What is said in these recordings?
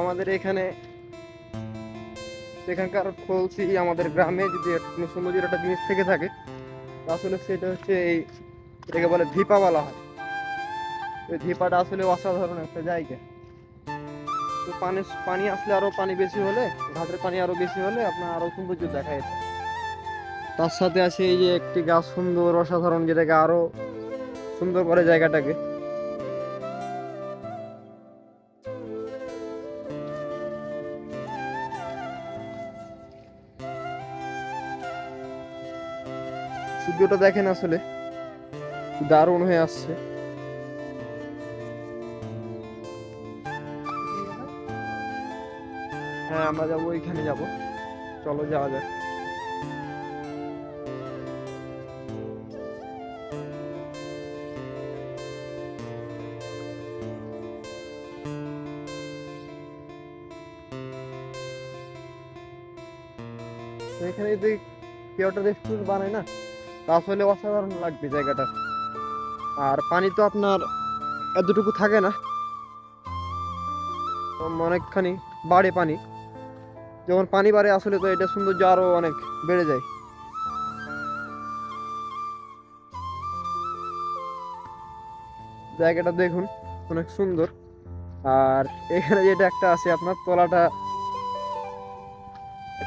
আমাদের এখানে এখানকার বলছি আমাদের গ্রামে যদি কোনো সৌন্দর্যের একটা জিনিস থেকে থাকে তা আসলে সেটা হচ্ছে এই এটাকে বলে ধিপা বলা হয়। ওই ধিপাটা আসলে অসাধারণ একটা জায়গা। তো পানি পানি আসলে আরও পানি বেশি হলে, ঘাটের পানি আরও বেশি হলে আপনার আরও সৌন্দর্য দেখা যেত তার সাথে আছে এই যে একটি গাছ সুন্দর, অসাধারণ, যেটাকে আরও সুন্দর করে জায়গাটাকে। সূর্যটা দেখেন আসলে দারুণ হয়ে আসছে। হ্যাঁ আমরা যাব ওইখানে যাব। চলো, যাওয়া যাক। এখানে যদি কেউটা রেস্টুরেন্ট বানায় না আসলে অসাধারণ লাগবে জায়গাটা। আর পানি তো আপনার এতটুকু থাকে না। অনেকখানি বাড়ে পানি। যখন পানি বাড়ে, আসলে তো এটা সৌন্দর্য আরও অনেক বেড়ে যায়। জায়গাটা দেখুন, অনেক সুন্দর। আর এখানে যেটা একটা আছে, আপনার তলাটা।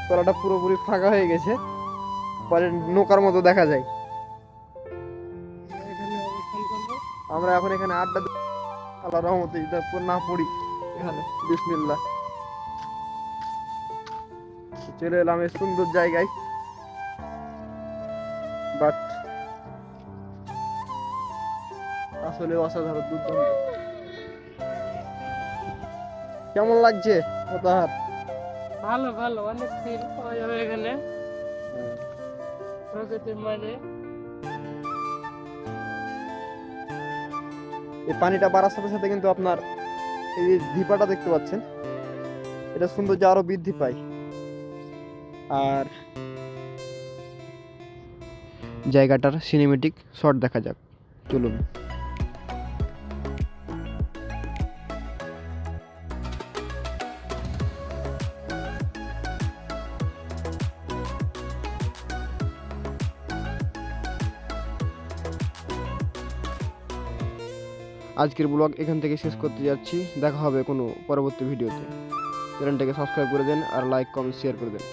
তলাটা পুরোপুরি ফাঁকা হয়ে গেছে। পরে নৌকার মতো দেখা যায়। আমরা এখন এখানে আড্ডা আল্লাহ রহমতে না পড়ি। এখানে। বিসমিল্লাহ। চলে এলাম এই সুন্দর জায়গায়। বাট আসলে অসাধারণ দুর্দান্ত। কেমন লাগছে? মোতাহার ভালো ভালো অনেক ফিল পাওয়া যাবে এখানে। মাঝে এই পানিটা বাড়ার সাথে সাথে কিন্তু আপনার এই যে ধিপাটা দেখতে পাচ্ছেন। এটা সৌন্দর্য আরও বৃদ্ধি পায়। আর জায়গাটার সিনেমেটিক শট দেখা যাক। চলুন। আজকের ব্লগ এখান থেকে শেষ করতে যাচ্ছি। দেখা হবে কোনো পরবর্তী ভিডিওতে। চ্যানেলটাকে সাবস্ক্রাইব করে দেন আর লাইক, কমেন্ট শেয়ার করে দেন।